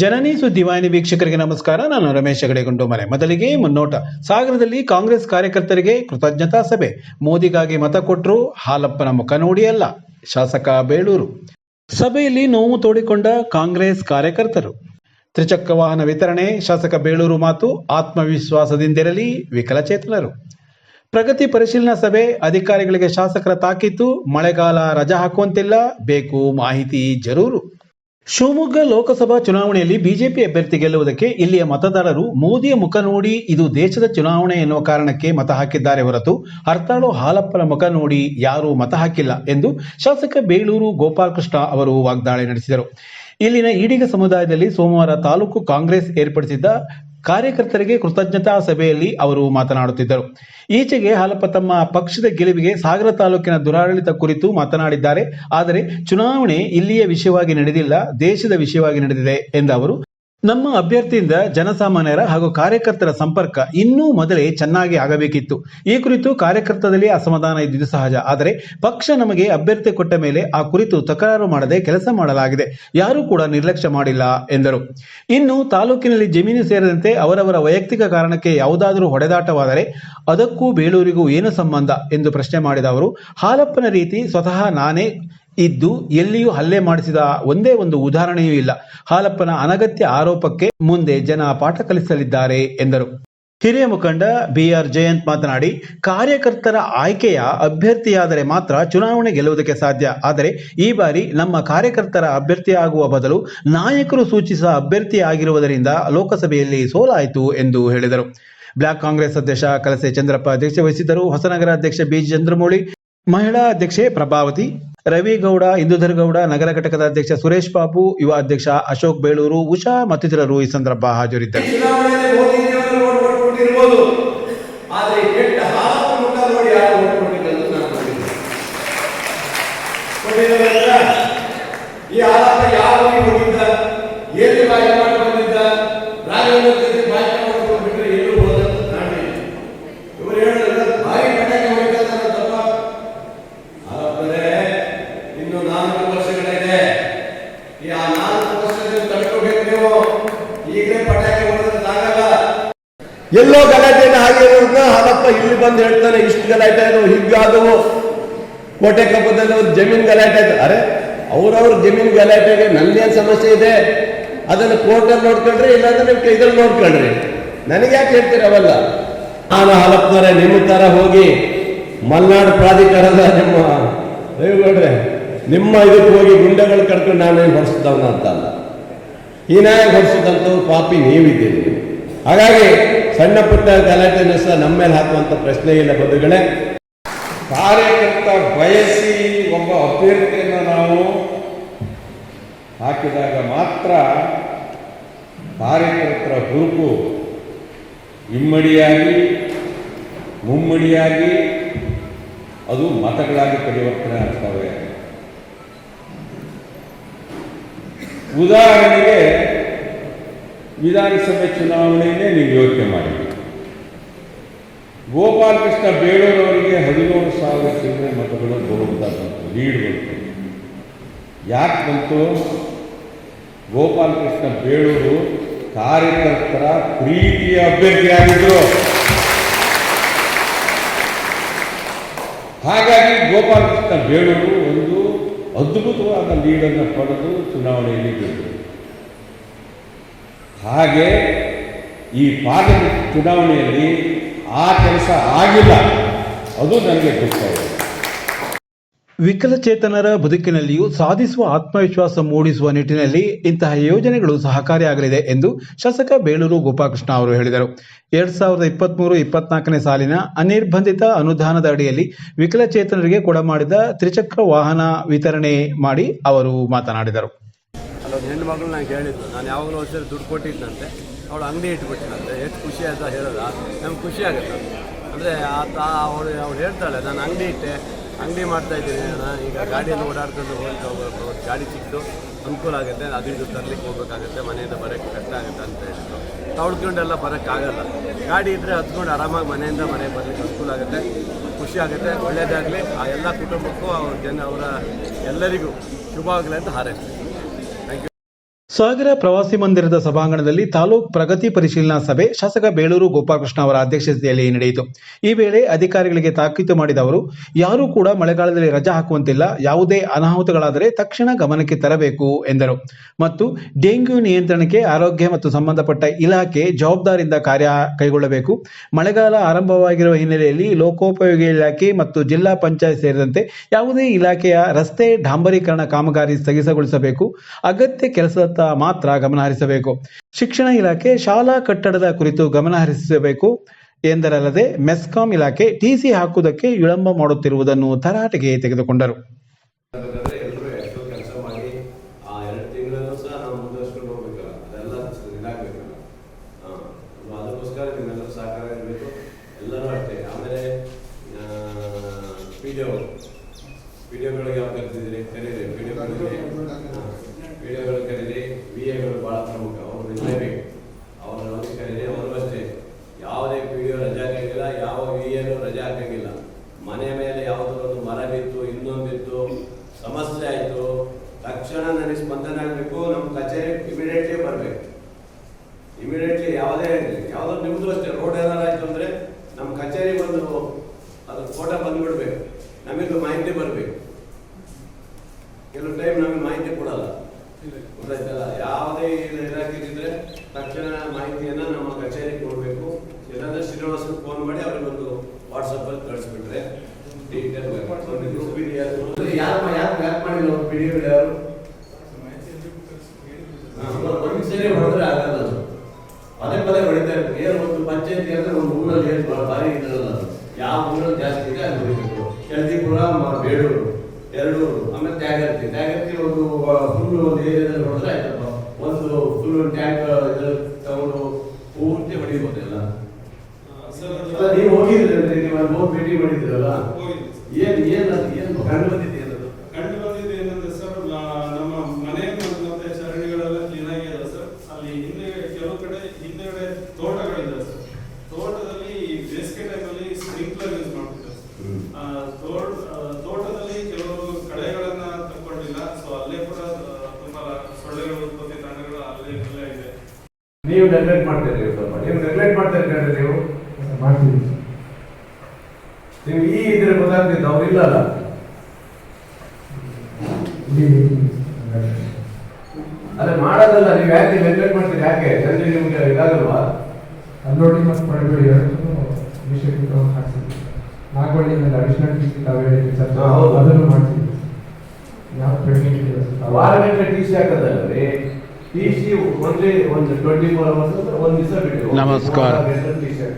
ಜನನಿ ಸುದ್ದಿವಾಹಿನಿ ವೀಕ್ಷಕರಿಗೆ ನಮಸ್ಕಾರ. ನಾನು ರಮೇಶ್ ಹೆಗಡೆಗೊಂಡು ಮನೆ. ಮೊದಲಿಗೆ ಮುನ್ನೋಟ. ಸಾಗರದಲ್ಲಿ ಕಾಂಗ್ರೆಸ್ ಕಾರ್ಯಕರ್ತರಿಗೆ ಕೃತಜ್ಞತಾ ಸಭೆ. ಮೋದಿಗಾಗಿ ಮತ ಕೊಟ್ಟರು ಹಾಲಪ್ಪನ ಮುಖ ನೋಡಿ ಅಲ್ಲ. ಶಾಸಕ ಬೇಳೂರು. ಸಭೆಯಲ್ಲಿ ನೋವು ತೋಡಿಕೊಂಡ ಕಾಂಗ್ರೆಸ್ ಕಾರ್ಯಕರ್ತರು. ತ್ರಿಚಕ್ರ ವಾಹನ ವಿತರಣೆ, ಶಾಸಕ ಬೇಳೂರು ಮಾತು ಆತ್ಮವಿಶ್ವಾಸದಿಂದಿರಲಿ ವಿಕಲಚೇತನರು. ಪ್ರಗತಿ ಪರಿಶೀಲನಾ ಸಭೆ, ಅಧಿಕಾರಿಗಳಿಗೆ ಶಾಸಕರ ತಾಕೀತು, ಮಳೆಗಾಲ ರಜಾ ಹಾಕುವಂತಿಲ್ಲ, ಬೇಕು ಮಾಹಿತಿ ಜರೂರು. ಶಿವಮೊಗ್ಗ ಲೋಕಸಭಾ ಚುನಾವಣೆಯಲ್ಲಿ ಬಿಜೆಪಿ ಅಭ್ಯರ್ಥಿ ಗೆಲ್ಲುವುದಕ್ಕೆ ಇಲ್ಲಿಯ ಮತದಾರರು ಮೋದಿಯ ಮುಖ ನೋಡಿ ಇದು ದೇಶದ ಚುನಾವಣೆ ಎನ್ನುವ ಕಾರಣಕ್ಕೆ ಮತ ಹಾಕಿದ್ದಾರೆ ಹೊರತು ಹರ್ತಾಳು ಹಾಲಪ್ಪನ ಮುಖ ನೋಡಿ ಯಾರೂ ಮತ ಹಾಕಿಲ್ಲ ಎಂದು ಶಾಸಕ ಬೇಳೂರು ಗೋಪಾಲಕೃಷ್ಣ ಅವರು ವಾಗ್ದಾಳಿ ನಡೆಸಿದರು. ಇಲ್ಲಿನ ಈಡಿಗ ಸಮುದಾಯದಲ್ಲಿ ಸೋಮವಾರ ತಾಲೂಕು ಕಾಂಗ್ರೆಸ್ ಏರ್ಪಡಿಸಿದ್ದ ಕಾರ್ಯಕರ್ತರಿಗೆ ಕೃತಜ್ಞತಾ ಸಭೆಯಲ್ಲಿ ಅವರು ಮಾತನಾಡುತ್ತಿದ್ದರು. ಈಚೆಗೆ ಹಾಲಪ್ಪ ತಮ್ಮ ಪಕ್ಷದ ಗೆಲುವಿಗೆ ಸಾಗರ ತಾಲೂಕಿನ ದುರಾಡಳಿತ ಕುರಿತು ಮಾತನಾಡಿದ್ದಾರೆ. ಆದರೆ ಚುನಾವಣೆ ಇಲ್ಲಿಯ ವಿಷಯವಾಗಿ ನಡೆದಿಲ್ಲ, ದೇಶದ ವಿಷಯವಾಗಿ ನಡೆದಿದೆ ಎಂದ ಅವರು ನಮ್ಮ ಅಭ್ಯರ್ಥಿಯಿಂದ ಜನಸಾಮಾನ್ಯರ ಹಾಗೂ ಕಾರ್ಯಕರ್ತರ ಸಂಪರ್ಕ ಇನ್ನೂ ಮೊದಲೇ ಚೆನ್ನಾಗಿ ಆಗಬೇಕಿತ್ತು. ಈ ಕುರಿತು ಕಾರ್ಯಕರ್ತದಲ್ಲಿ ಅಸಮಾಧಾನ ಇದ್ದುದು ಸಹಜ. ಆದರೆ ಪಕ್ಷ ನಮಗೆ ಅಭ್ಯರ್ಥಿ ಕೊಟ್ಟ ಮೇಲೆ ಆ ಕುರಿತು ತಕರಾರು ಮಾಡದೆ ಕೆಲಸ ಮಾಡಲಾಗಿದೆ. ಯಾರೂ ಕೂಡ ನಿರ್ಲಕ್ಷ್ಯ ಮಾಡಿಲ್ಲ, ಎಂದರು. ಇನ್ನು ತಾಲೂಕಿನಲ್ಲಿ ಜಮೀನು ಸೇರಿದಂತೆ ಅವರವರ ವೈಯಕ್ತಿಕ ಕಾರಣಕ್ಕೆ ಯಾವುದಾದರೂ ಹೊಡೆದಾಟವಾದರೆ ಅದಕ್ಕೂ ಬೇಳೂರಿಗೂ ಏನು ಸಂಬಂಧ? ಎಂದು ಪ್ರಶ್ನೆ ಮಾಡಿದ ಅವರು, ಹಾಲಪ್ಪನ ರೀತಿ ಸ್ವತಃ ನಾನೇ ಇದ್ದು ಎಲ್ಲಿಯೂ ಹಲ್ಲೆ ಮಾಡಿಸಿದ ಒಂದೇ ಒಂದು ಉದಾಹರಣೆಯೂ ಇಲ್ಲ. ಹಾಲಪ್ಪನ ಅನಗತ್ಯ ಆರೋಪಕ್ಕೆ ಮುಂದೆ ಜನ ಪಾಠ ಕಲಿಸಲಿದ್ದಾರೆ ಎಂದರು. ಹಿರಿಯ ಮುಖಂಡ ಬಿಆರ್ ಜಯಂತ್ ಮಾತನಾಡಿ, ಕಾರ್ಯಕರ್ತರ ಆಯ್ಕೆಯ ಅಭ್ಯರ್ಥಿಯಾದರೆ ಮಾತ್ರ ಚುನಾವಣೆ ಗೆಲ್ಲುವುದಕ್ಕೆ ಸಾಧ್ಯ. ಆದರೆ ಈ ಬಾರಿ ನಮ್ಮ ಕಾರ್ಯಕರ್ತರ ಅಭ್ಯರ್ಥಿಯಾಗುವ ಬದಲು ನಾಯಕರು ಸೂಚಿಸಿದ ಅಭ್ಯರ್ಥಿ ಆಗಿರುವುದರಿಂದ ಲೋಕಸಭೆಯಲ್ಲಿ ಸೋಲಾಯಿತು ಎಂದು ಹೇಳಿದರು. ಬ್ಲಾಕ್ ಕಾಂಗ್ರೆಸ್ ಅಧ್ಯಕ್ಷ ಕಲಸೆ ಚಂದ್ರಪ್ಪ ಅಧ್ಯಕ್ಷ ವಹಿಸಿದ್ದರು. ಹೊಸನಗರ ಅಧ್ಯಕ್ಷ ಬಿ ಚಂದ್ರಮೌಳಿ, ಮಹಿಳಾ ಅಧ್ಯಕ್ಷೆ ಪ್ರಭಾವತಿ ರವಿಗೌಡ, ಇಂದುಧರ್ಗೌಡ, ನಗರ ಘಟಕದ ಅಧ್ಯಕ್ಷ ಸುರೇಶ್ ಬಾಬು, ಯುವ ಅಧ್ಯಕ್ಷ ಅಶೋಕ್ ಬೇಳೂರು, ಉಷಾ ಮತ್ತಿತರರು ಈ ಸಂದರ್ಭ ಹಾಜರಿದ್ದರು. ಈ ಮೋದಿಜಿಯವರು ಓಟ್ ಹೋಗಿದ್ದ ನೋಡಿ ಎಲ್ಲೋ ಗಲಾಟೆನ ಆಗಿರೋದನ್ನ ಹಾಲಪ್ಪ ಇಲ್ಲಿ ಬಂದು ಹೇಳ್ತಾನೆ, ಇಷ್ಟು ಗಲಾಟೆ ಅದು ಹೀಗಾದವು ಕೋಟೆ ಕಪ್ಪದಲ್ಲಿ ಒಂದು ಜಮೀನ್ ಗಲಾಟೆ ಆಯ್ತು. ಅರೆ, ಅವ್ರವ್ರ ಜಮೀನ್ ಗಲಾಟೆಗೆ ನನ್ನೇನು ಸಮಸ್ಯೆ ಇದೆ? ಅದನ್ನು ಕೋರ್ಟಲ್ಲಿ ನೋಡ್ಕೊಂಡ್ರಿ, ಇಲ್ಲಾಂದ್ರೆ ನೀವು ಇದ್ರಲ್ಲಿ ನೋಡ್ಕೊಂಡ್ರಿ. ನನಗೆ ಯಾಕೆ ಹೇಳ್ತೀರಿ ಅವೆಲ್ಲ ನಾನು ಹಾಲಪ್ಪನವರೇ, ನಿಮ್ಮ ತರ ಹೋಗಿ ಮಲ್ನಾಡು ಪ್ರಾಧಿಕಾರದ ನಿಮ್ಮ ರವಿಗೌಡ್ರೆ ನಿಮ್ಮ ಇದಕ್ಕೆ ಹೋಗಿ ಗುಂಡೆಗಳು ಕಡ್ಕೊಂಡು ನಾನೇನು ಹೊರಿಸಿದವನ ಅಂತ ಅಲ್ಲ ಹೀನಾಯ ಹೊರಿಸಿದಂಥವು ಪಾಪಿ ನೀವಿದ್ದೀರಿ. ಹಾಗಾಗಿ ಸಣ್ಣ ಪುಟ್ಟ ಗಲಾಟೆಯನ್ನು ಸಹ ನಮ್ಮ ಮೇಲೆ ಹಾಕುವಂಥ ಪ್ರಶ್ನೆ ಇಲ್ಲ ಬಂಧುಗಳೇ. ಕಾರ್ಯಕರ್ತ ಬಯಸಿ ಒಬ್ಬ ಅಭ್ಯರ್ಥಿಯನ್ನು ನಾವು ಹಾಕಿದಾಗ ಮಾತ್ರ ಕಾರ್ಯಕರ್ತರ ಹುರುಪು ಇಮ್ಮಡಿಯಾಗಿ, ಮುಮ್ಮಡಿಯಾಗಿ, ಅದು ಮತಗಳಾಗಿ ಪರಿವರ್ತನೆ ಆಗ್ತವೆ ಉದಾಹರಣೆಗೆ ವಿಧಾನಸಭೆ ಚುನಾವಣೆಯನ್ನೇ ನೀವು ಯೋಚನೆ ಮಾಡಿ ಗೋಪಾಲಕೃಷ್ಣ ಬೇಳೂರವರಿಗೆ ಹದಿನೇಳು ಸಾವಿರ ಚಿಲ್ಲರೆ ಮತಗಳು ಬಹುಮತ ಬಂತು, ಲೀಡ್ ಬಂತು. ಯಾಕೆ ಬಂತು? ಗೋಪಾಲಕೃಷ್ಣ ಬೇಳೂರು ಕಾರ್ಯಕರ್ತರ ಪ್ರೀತಿಯ ಅಭ್ಯರ್ಥಿಯಾಗಿದ್ರು ಹಾಗಾಗಿ ಗೋಪಾಲಕೃಷ್ಣ ಬೇಳೂರು ಒಂದು ಅದ್ಭುತವಾದ ಲೀಡನ್ನು ಪಡೆದು ಚುನಾವಣೆಯಲ್ಲಿ ಗೆದ್ದರು. ಹಾಗೆ ಈ ಪಾರ್ಲಿಮೆಂಟ್ ಚುನಾವಣೆಯಲ್ಲಿ ಆ ಕೆಲಸ ಆಗಿಲ್ಲ. ಅದು ನನಗೆ ವಿಕಲಚೇತನರ ಬದುಕಿನಲ್ಲಿಯೂ ಸಾಧಿಸುವ ಆತ್ಮವಿಶ್ವಾಸ ಮೂಡಿಸುವ ನಿಟ್ಟಿನಲ್ಲಿ ಇಂತಹ ಯೋಜನೆಗಳು ಸಹಕಾರಿಯಾಗಲಿದೆ ಎಂದು ಶಾಸಕ ಬೇಳೂರು ಗೋಪಾಲಕೃಷ್ಣ ಅವರು ಹೇಳಿದರು. ಎರಡ್ ಸಾವಿರದ ಇಪ್ಪತ್ಮೂರು, ಇಪ್ಪತ್ನಾಲ್ಕನೇ ಸಾಲಿನ ಅನಿರ್ಬಂಧಿತ ಅನುದಾನದ ಅಡಿಯಲ್ಲಿ ವಿಕಲಚೇತನರಿಗೆ ಕೊಡಮಾಡಿದ ತ್ರಿಚಕ್ರ ವಾಹನ ವಿತರಣೆ ಮಾಡಿ ಅವರು ಮಾತನಾಡಿದರು. ಹೆಣ್ಣು ಮಗಳು ನಂಗೆ ಹೇಳಿದ್ದು ನಾನು ಯಾವಾಗಲೂ ಒಂದ್ಸರಿ ದುಡ್ಡು ಕೊಟ್ಟಿದ್ದಂತೆ ಅವಳು ಅಂಗಡಿ ಇಟ್ಬಿಟ್ಟಿನಂತೆ ಎಷ್ಟು ಖುಷಿ ಅಂತ ಹೇಳೋದ? ನಮ್ಗೆ ಖುಷಿ ಆಗುತ್ತೆ. ಅಂದರೆ ಆತ, ಅವಳು ಅವಳು ಹೇಳ್ತಾಳೆ, ನಾನು ಅಂಗಡಿ ಇಟ್ಟೆ. ಅಂಗಡಿ ಮಾಡ್ತಾ ಇದ್ದೀನಿ. ನಾನು ಈಗ ಗಾಡಿಯಲ್ಲಿ ಓಡಾಡ್ಕೊಂಡು ಹೋಗಿ ಗಾಡಿ ಸಿಕ್ತು ಅನುಕೂಲ ಆಗುತ್ತೆ. ಅದು ಇದು ತರಲಿಕ್ಕೆ ಹೋಗ್ಬೇಕಾಗುತ್ತೆ. ಮನೆಯಿಂದ ಬರೋಕ್ಕೆ ಕಷ್ಟ ಆಗುತ್ತೆ ಅಂತ ಹೇಳಿದ್ರು. ತೊಳ್ಕೊಂಡೆಲ್ಲ ಬರೋಕ್ಕಾಗಲ್ಲ. ಗಾಡಿ ಇದ್ದರೆ ಹತ್ಕೊಂಡು ಆರಾಮಾಗಿ ಮನೆಯಿಂದ ಮನೆಗೆ ಬರಲಿಕ್ಕೆ ಅನುಕೂಲ ಆಗುತ್ತೆ. ಖುಷಿ ಆಗುತ್ತೆ. ಒಳ್ಳೆಯದಾಗಲಿ ಆ ಎಲ್ಲ ಕುಟುಂಬಕ್ಕೂ ಅವ್ರ ಜನ, ಅವರ ಎಲ್ಲರಿಗೂ ಶುಭ ಆಗಲಿ ಅಂತ ಹಾರೈಸ್ತೀನಿ. ಸಾಗರ ಪ್ರವಾಸಿ ಮಂದಿರದ ಸಭಾಂಗಣದಲ್ಲಿ ತಾಲೂಕ್ ಪ್ರಗತಿ ಪರಿಶೀಲನಾ ಸಭೆ ಶಾಸಕ ಬೇಳೂರು ಗೋಪಾಲಕೃಷ್ಣ ಅವರ ಅಧ್ಯಕ್ಷತೆಯಲ್ಲಿ ನಡೆಯಿತು. ಈ ವೇಳೆ ಅಧಿಕಾರಿಗಳಿಗೆ ತಾಕೀತು ಮಾಡಿದ ಅವರು, ಯಾರೂ ಕೂಡ ಮಳೆಗಾಲದಲ್ಲಿ ರಜಾ ಹಾಕುವಂತಿಲ್ಲ, ಯಾವುದೇ ಅನಾಹುತಗಳಾದರೆ ತಕ್ಷಣ ಗಮನಕ್ಕೆ ತರಬೇಕು ಎಂದರು. ಮತ್ತು ಡೆಂಗ್ಯೂ ನಿಯಂತ್ರಣಕ್ಕೆ ಆರೋಗ್ಯ ಮತ್ತು ಸಂಬಂಧಪಟ್ಟ ಇಲಾಖೆ ಜವಾಬ್ದಾರಿಯಿಂದ ಕಾರ್ಯ ಕೈಗೊಳ್ಳಬೇಕು. ಮಳೆಗಾಲ ಆರಂಭವಾಗಿರುವ ಹಿನ್ನೆಲೆಯಲ್ಲಿ ಲೋಕೋಪಯೋಗಿ ಇಲಾಖೆ ಮತ್ತು ಜಿಲ್ಲಾ ಪಂಚಾಯತ್ ಸೇರಿದಂತೆ ಯಾವುದೇ ಇಲಾಖೆಯ ರಸ್ತೆ ಡಾಂಬರೀಕರಣ ಕಾಮಗಾರಿ ಸ್ಥಗಿತಗೊಳಿಸಬೇಕು. ಅಗತ್ಯ ಕೆಲಸದತ್ತ ಮಾತ್ರ ಗಮನಹರಿಸಬೇಕು ಶಿಕ್ಷಣ ಇಲಾಖೆ ಶಾಲಾ ಕಟ್ಟಡದ ಕುರಿತು ಗಮನಹರಿಸಬೇಕು ಎಂದರಲ್ಲದೆ ಮೆಸ್ಕಾಂ ಇಲಾಖೆ ಟಿಸಿ ಹಾಕುವುದಕ್ಕೆ ವಿಳಂಬ ಮಾಡುತ್ತಿರುವುದನ್ನು ತರಾಟೆಗೆ ತೆಗೆದುಕೊಂಡರು. ಎಲ್ಲರೂ ಎಷ್ಟೋ ಕೆಲಸ ಮಾಡಿ, ಆ ಎರಡು ತಿಂಗಳಲ್ಲೂ ಸಹ ನಾವು ಮುಂದುವರ್ಸ್ಕೊಂಡು ಹೋಗ್ಬೇಕಲ್ಲ ಅದೆಲ್ಲ ಇದಾಗಬೇಕಲ್ಲ ಹಾಂ ಅದಕ್ಕೋಸ್ಕರ ನಿಮ್ಮೆಲ್ಲರೂ ಸಹಕಾರ ಇರಬೇಕು ಎಲ್ಲರೂ ಅಷ್ಟೇ ಆಮೇಲೆ P D O P D ಒಗಳಿಗೆ ಯಾವ ಕರೆದಿದ್ದೀರಿ ಕರೀರಿ ಪಿ ಡಿ ಒಗಳಿಗೆ ಪಿ ಡಿ ಒಗಳು ಕರೀರಿ ವಿ ಎಗಳು ಭಾಳ ಪ್ರಮುಖ ಅವರು ಇರಲೇಬೇಕು ಅವ್ರನ್ನ ಹೋಗಿ ಕರೀರಿ ಅವರು ಅಷ್ಟೇ ಯಾವುದೇ ಪಿ ಡಿ ಒ ರಜೆ ಹಾಕಂಗಿಲ್ಲ ಯಾವ ವಿ ಎನು ರಜೆ ಹಾಕಂಗಿಲ್ಲ ಮನೆ ಮೇಲೆ ಯಾವುದೋ ಒಂದು ಮರ ಬಿತ್ತು ಇನ್ನೊಂದಿತ್ತು ಸಮಸ್ಯೆ ಆಯಿತು ತಕ್ಷಣ ನನಗೆ ಸ್ಪಂದನೆ ಆಗಬೇಕು ನಮ್ಮ ಕಚೇರಿ ಇಮಿಡಿಯೇಟ್ಲಿ ಬರಬೇಕು ಯಾವುದೇ ಯಾವುದೋ ನಿಮ್ಮದು ಅಷ್ಟೇ ರೋಡ್ ಏನಾರು ಆಯಿತು ಅಂದರೆ ನಮ್ಮ ಕಚೇರಿ ಬಂದು ಅದ್ರ ಫೋಟೋ ಬಂದುಬಿಡ್ಬೇಕು. ನಮಗೆ ಮಾಹಿತಿ ಬರಬೇಕು. ಕೆಲವು ಟೈಮ್ ನಮಗೆ ಮಾಹಿತಿ ಕೊಡಲ್ಲ. ಗೊತ್ತಾಯ್ತಲ್ಲ? ಯಾವುದೇ ಇಲಾಖೆಗಿದ್ರೆ ತಕ್ಷಣ ಮಾಹಿತಿಯನ್ನು ನಮ್ಮ ಕಚೇರಿಗೆ ಕೊಡಬೇಕು. ಇಲ್ಲಾಂದರೆ ಶ್ರೀನಿವಾಸ ಫೋನ್ ಮಾಡಿ ಅವ್ರಿಗೊಂದು ವಾಟ್ಸಪ್ಪಲ್ಲಿ ಕಳಿಸ್ಬಿಟ್ರೆ ಡೀಟೇಲ್ ಗ್ರೂಪ್ ಯಾರು ಯಾರು ಯಾರು ಮಾಡಿಲ್ಲ ಪಿ ಡಿ ಯಾರು ಒಂದು ಸರಿ ಹೊಡೆದ್ರೆ ಆಗಲ್ಲ ಅದು ಪದೇ ಪದೇ ಹೊಡಿತಾ ಇರ್ಬೇಕು ಏನು ಒಂದು ಪಂಚಾಯತಿ ಅಂದ್ರೆ ಒಂದು ಊರಲ್ಲಿ ಏನು ಭಾರಿ ಇದ್ರಲ್ಲ ಅದು. ಯಾವ ಊರಲ್ಲಿ ಜಾಸ್ತಿ ಇದೆ ಅಲ್ಲಿ ಹೊಡಿಬೇಕು ಕೆಳದಿಪುರ ಬೇಡೂರು ಎರಡೂರು ಆಮೇಲೆ ತ್ಯಾಗರ್ತಿ. ತ್ಯಾಗರ್ತಿ ಒಂದು ಫುಲ್ ಒಂದು ಏರಿಯಾದಲ್ಲಿ ಹೊಡೆದ್ರೆ ಆಯ್ತಪ್ಪ. ಒಂದು ಫುಲ್ ಟ್ಯಾಂಕ್ ತಗೊಂಡು ಪೂರ್ತಿ ಹೊಡಿಬೋದೆಲ್ಲ ನೀವು ಹೋಗಿದ್ರಿ ನೀವು ಅಲ್ಲಿ ಹೋಗಿ ಭೇಟಿ ಮಾಡಿದ್ರಲ್ಲ ಏನ್ ಏನು ಅದು ಏನ್ ಕಂಡು ಬಂದಿದೆ ಏನದು ಕಂಡು ಬಂದಿದ್ದು ಏನಂದ್ರೆ ಸರ್ ನಾ- ನಮ್ಮ ಮನೆ ಮತ್ತು ಮತ್ತೆ ಚರಂಡಿಗಳೆಲ್ಲ ಕ್ಲೀನ್ ಆಗಿದೆ ಸರ್ ಅಲ್ಲಿ ಹಿಂದೆ ಕೆಲವು ಕಡೆ ಹಿಂದೆಗಡೆ ತೋಟಗಳಿದೆ ಸರ್ ತೋಟದಲ್ಲಿ ಬೇಸಿಗೆ ಟೈಮಲ್ಲಿ ಸ್ಪ್ರಿಂಕ್ಲರ್ ಯೂಸ್ ಮಾಡ್ತಿದ್ದಾರೆ ಹ್ಮ್. ಆ, ತೋಟ ಆ, ತೋಟದಲ್ಲಿ ಕೆಲವರು ಕಳೆಗಳನ್ನ ತಕ್ಕೊಂಡಿಲ್ಲ ಸೊ ಅಲ್ಲೇ ಕೂಡ ಆ, ತುಂಬಾ ಸೊಳ್ಳೆಗಳು ಉತ್ಪತ್ತಿ ತಾಣಗಳು ಅಲ್ಲೇ ಅಲ್ಲೇ ಇದೆ ನೀವು ನೆಗ್ಲೆಕ್ಟ್ ಮಾಡ್ತೀರಿ ಸ್ವಲ್ಪ ನೀವು ನೆಗ್ಲೆಕ್ಟ್ ಮಾಡ್ತೀರಿ ಕಣ್ರಿ ನೀವು ಮಾಡ್ತೀವಿ. ನೀವು ಈ ಇದ್ರೆ ಗೊತ್ತಾಗ್ತಿತ್ತು ಅವ್ರು ಇಲ್ಲಲ್ಲ? ಅದೇ ಮಾಡೋದಲ್ಲ ನೀವು ಯಾಕೆ ನೆಗ್ಲೆಕ್ಟ್ ಮಾಡ್ತೀರಿ ಯಾಕೆ? ಜನರಿಗೆ ನಿಮ್ಗೆ ಇದಾಗಲ್ವಾ? ಅಲ್ಲೋಡಿ ಮತ್ತು ಪಡಬೇಡಿ ಎರಡನ್ನೂ ವಿಷಯಕ್ಕೆ ಹಾಕ್ಸಿದ್ವಿ ಮೇಲೆ ಅಡಿಷನಲ್ ಟಿ ತಾವೇ ಹೇಳಿದ್ರಿ ಸರ್. ಅದನ್ನು ಮಾಡ್ತೀವಿ. ಯಾವ ಪೆಂಡಿಂಗ್ ಇದೆ ವಾರಗಟ್ಟಲೆ ಟಿ ಸಿ ಹಾಕೋದಲ್ಲ ರೀ ಟಿ ಸಿ ಒಂದೇ ಒಂದು ಟ್ವೆಂಟಿ ಫೋರ್ ಅವರ್ಸ್ ಒಂದು ದಿವಸ ಬಿಟ್ಟು ನಮಸ್ಕಾರ. T C